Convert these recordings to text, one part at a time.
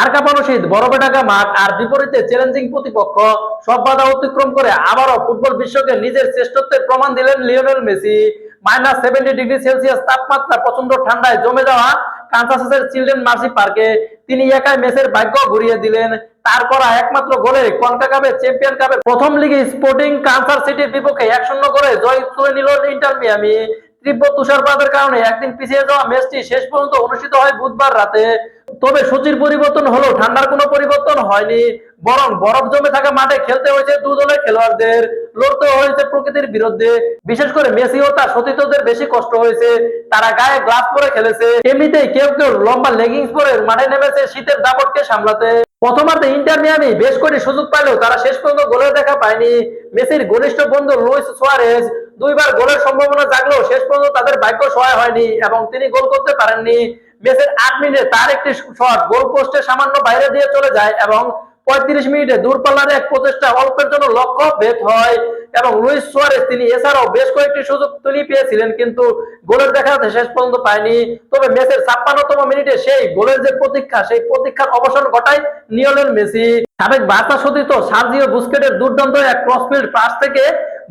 হার কাঁপানো শীত বরফে ঢাকা মাঠ আর বিপরীতে চ্যালেঞ্জিং প্রতিপক্ষ, সব বাধা অতিক্রম করে আবারও ফুটবল বিশ্বকে নিজের শ্রেষ্ঠত্বের প্রমাণ দিলেন Lionel Messi. Minus seventy degree Celsius তাপমাত্রা প্রচণ্ড ঠান্ডায় জমে যাওয়া কানসাসের চিলড্রেন মার্সি পার্কে তিনি একাই মেসের ভাগ্য ঘুরিয়ে দিলেন। তার করা একমাত্র গোলে কনকা কাপে চ্যাম্পিয়ন কাপে প্রথম লিগে স্পোর্টিং কানসার সিটির বিপক্ষে এক শূন্য করে জয় তুলে নিল ইন্টার মিয়ামি। তীব্র তুষারপাতের কারণে একদিন পিছিয়ে যাওয়া ম্যাচটি শেষ পর্যন্ত অনুষ্ঠিত হয় বুধবার রাতে। তবে সূচির পরিবর্তন হলেও ঠান্ডার কোনো পরিবর্তন হয়নি। বরং বরফ জমে থাকা মাঠে খেলতে হয়েছে দু দলের খেলোয়াড়দের। লড়তে হয়েছে প্রকৃতির বিরুদ্ধে। বিশেষ করে মেসি ও তার সতীর্থদের বেশি কষ্ট হয়েছে। তারা গায়ে গ্লাস পরে খেলেছে। এমনিতেই কেউ কেউ লম্বা লেগিংস পরে মাঠে নেমেছে শীতের দাপটকে সামলাতে। প্রথমার্ধে ইন্টার মিয়ামি বেশ করে সুযোগ পাইলেও তারা শেষ পর্যন্ত গোলের দেখা পায়নি। মেসির ঘনিষ্ঠ বন্ধু লুইস সুয়ারেজ দুইবার গোলের সম্ভাবনা জাগলেও শেষ পর্যন্ত তাদের ভাগ্য সহায় হয়নি এবং তিনি গোল করতে পারেননি। মেসির আট মিনিটে তার একটি শট গোল পোস্টে সামান্য বাইরে দিয়ে চলে যায় এবং পঁয়ত্রিশ মিনিটে দূরপাল্লার এক প্রচেষ্টা অল্পের জন্য লক্ষ্য ভেদ হয় এবং লুইস সুয়ারেজ, তিনি এছাড়াও বেশ কয়েকটি সুযোগ তিনি পেয়েছিলেন, কিন্তু গোলের দেখা শেষ পর্যন্ত পায়নি। তবে মেসের ছাপ্পান্নতম মিনিটে সেই গোলের যে প্রতীক্ষা, সেই প্রতীক্ষার অবসান ঘটায় নিয়লের মেসি। সাবেক বার্সা সতীর্থ সার্জিও বুস্কেটের দুর্দান্ত এক ক্রসফিল্ড পাস থেকে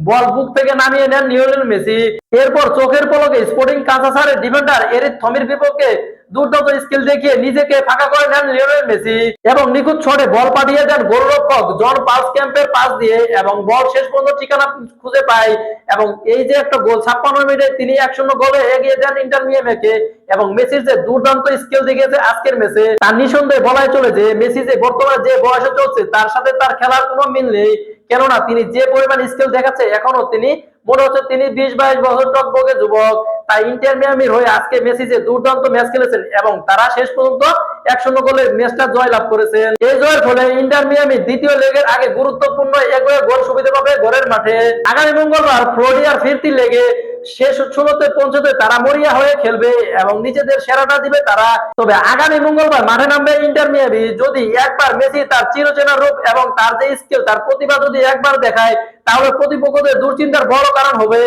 বল বুক থেকে নামিয়ে নেন লিওনেল মেসি। এরপর চোখের পলকে স্পোর্টিং কাঁচাসারের ডিফেন্ডার এরিক থমির বিপক্ষে দুর্দান্ত স্কিল দেখিয়ে নিজেকে ফাঁকা করে নেন লিওনেল মেসি এবং নিখুঁত ছড়ে বল পাঠিয়ে দেন গোলরক্ষক জন পাস ক্যাম্পের পাস দিয়ে এবং বল শেষ পর্যন্ত ঠিকানা খুঁজে পায় এবং এই যে একটা গোল ছাপ্পান্ন মিনিটে তিনি এক শূন্য গোলে এগিয়ে দেন ইন্টার মিয়ামিকে এবং মেসির যে দুর্দান্ত স্কিল দেখিয়েছে আজকের ম্যাচে তার নিঃসন্দেহে বলাই চলে যে মেসি যে বর্তমানে যে বয়সে চলছে, তার সাথে তার খেলার কোনো মিল নেই। কেননা তিনি যে পরিমাণ স্কিল দেখাচ্ছে, এখনও তিনি, মনে হচ্ছে তিনি বিশ বাইশ বছর টকবকে যুবক। তাই ইন্টার মিয়ামির হয়ে আজকে মেসি যে দুর্দান্ত ম্যাচ খেলেছেন এবং তারা শেষ পর্যন্ত এক শূন্য গোলে ম্যাচটা জয় লাভ করেছেন। এই জয়ের ফলে ইন্টার মিয়ামি দ্বিতীয় লেগের আগে গুরুত্বপূর্ণ এগোয়ে গোল সুবিধা পাবে ঘরের মাঠে। আগামী মঙ্গলবার ফ্লোরিয়ার ফিরতি লেগে শেষ ষোলোতে পৌঁছতে তারা মরিয়া হয়ে খেলবে এবং নিজেদের সেরাটা দিবে তারা। তবে আগামী মঙ্গলবার মাঠে নামবে ইন্টার মিয়ামি। যদি একবার মেসি তার চিরচেনা রূপ এবং তার যে স্কিল তার প্রতিভা যদি একবার দেখায়, তাহলে প্রতিপক্ষদের দুশ্চিন্তার বড় কারণ হবে।